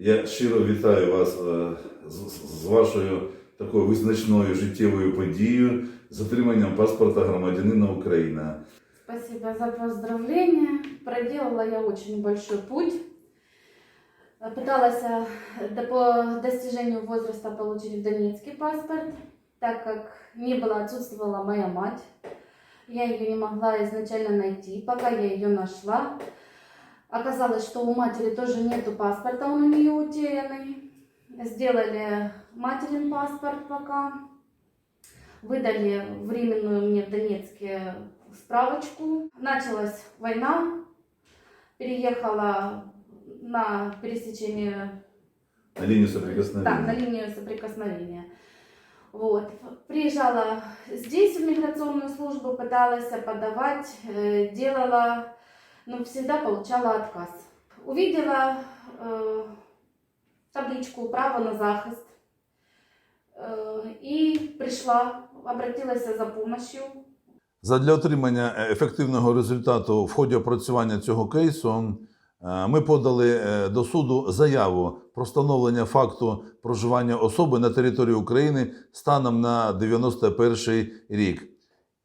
Я щиро вітаю вас е, з, з вашою такою визначною життєвою подією з отриманням паспорта громадянина України. Спасибо за поздравления. Проделала я очень большой путь. Пыталась э, до- по достижению возраста получить донецкий паспорт, так как не было, отсутствовала моя мать. Я ее не могла изначально найти, пока я ее нашла. Оказалось, что у матери тоже нету паспорта, он у нее утерянный. Сделали материн паспорт пока. Выдали временную мне в Донецке справочку. Началась война. Переехала на пересечение, На лінію да, на соприкосновения. линию соприкосновения. Вот. Приезжала здесь в миграционную службу, пыталась подавать, э, делала, но всегда получала отказ. Увидела э, табличку «Право на захист» э, и пришла, обратилась за помощью. Задля отримання е, ефективного результату в ході опрацювання цього кейсу е, ми подали е, до суду заяву про встановлення факту проживання особи на території України станом на 91 рік.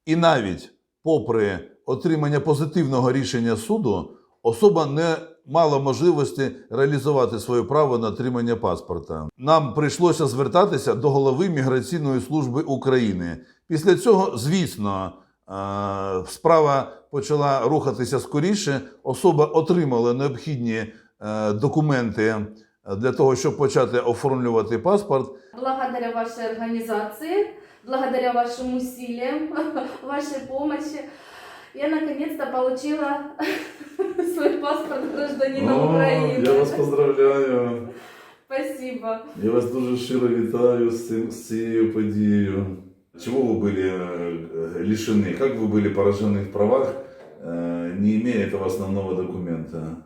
І навіть попри отримання позитивного рішення суду, особа не мала можливості реалізувати своє право на отримання паспорта. Нам прийшлося звертатися до голови міграційної служби України. Після цього, звісно, е, справа почала рухатися скоріше. Особа отримала необхідні е, документи для того, щоб почати оформлювати паспорт. Благодаря вашей организации, благодаря вашим усилиям, вашей помощи, я наконец-то получила свой паспорт гражданина Украины. поздравляю. Спасибо. Я вас дуже щиро вітаю з, цим, з цією подією. Чего вы были э, лишены? Как вы были поражены в правах, э, не имея этого основного документа?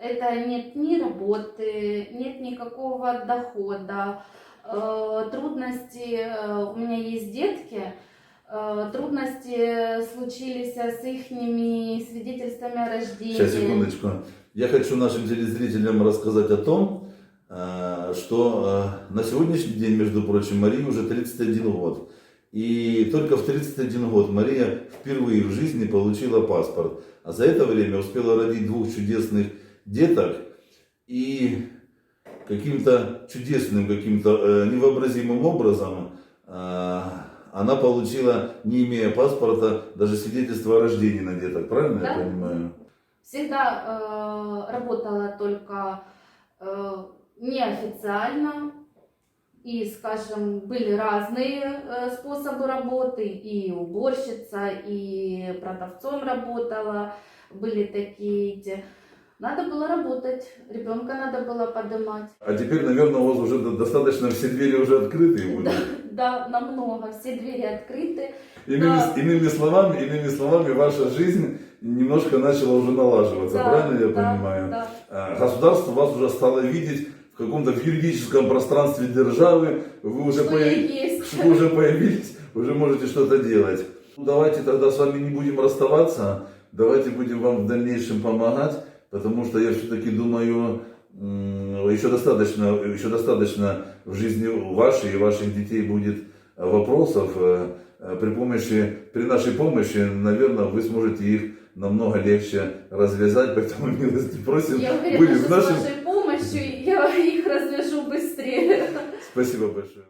Это нет ни работы, нет никакого дохода, э, трудности, э, у меня есть детки, э, трудности случились с их свидетельствами о рождении. Сейчас, секундочку. Я хочу нашим телезрителям рассказать о том, э, что э, на сегодняшний день, между прочим, Марии уже 31 год. И только в 31 год Мария впервые в жизни получила паспорт. А за это время успела родить двух чудесных деток. И каким-то чудесным, каким-то э, невообразимым образом э, она получила, не имея паспорта, даже свидетельство о рождении на деток. Правильно я Да. понимаю? Всегда э, работала только э, неофициально. И, скажем, были разные э, способы работы. И уборщица, и продавцом работала. Были такие эти. Надо было работать. Ребенка надо было поднимать. А теперь, наверное, у вас уже до- достаточно все двери уже открыты будут. Да, намного. Все двери открыты. Иными, Да. иными словами, иными словами, ваша жизнь немножко начала уже налаживаться, Да, правильно я да, понимаю? Да. А, Государство вас уже стало видеть в каком-то в юридическом пространстве державы, вы уже, появ- есть. уже появились, уже можете что-то делать. Ну, давайте тогда с вами не будем расставаться, давайте будем вам в дальнейшем помогать, потому что я все-таки думаю, еще достаточно, еще достаточно в жизни вашей и ваших детей будет вопросов. Э, э, При помощи, при нашей помощи, наверное, вы сможете их намного легче развязать, поэтому милости просим. Я уверена, Были в нашем... с вашей помощью я их развяжу быстрее. Спасибо большое.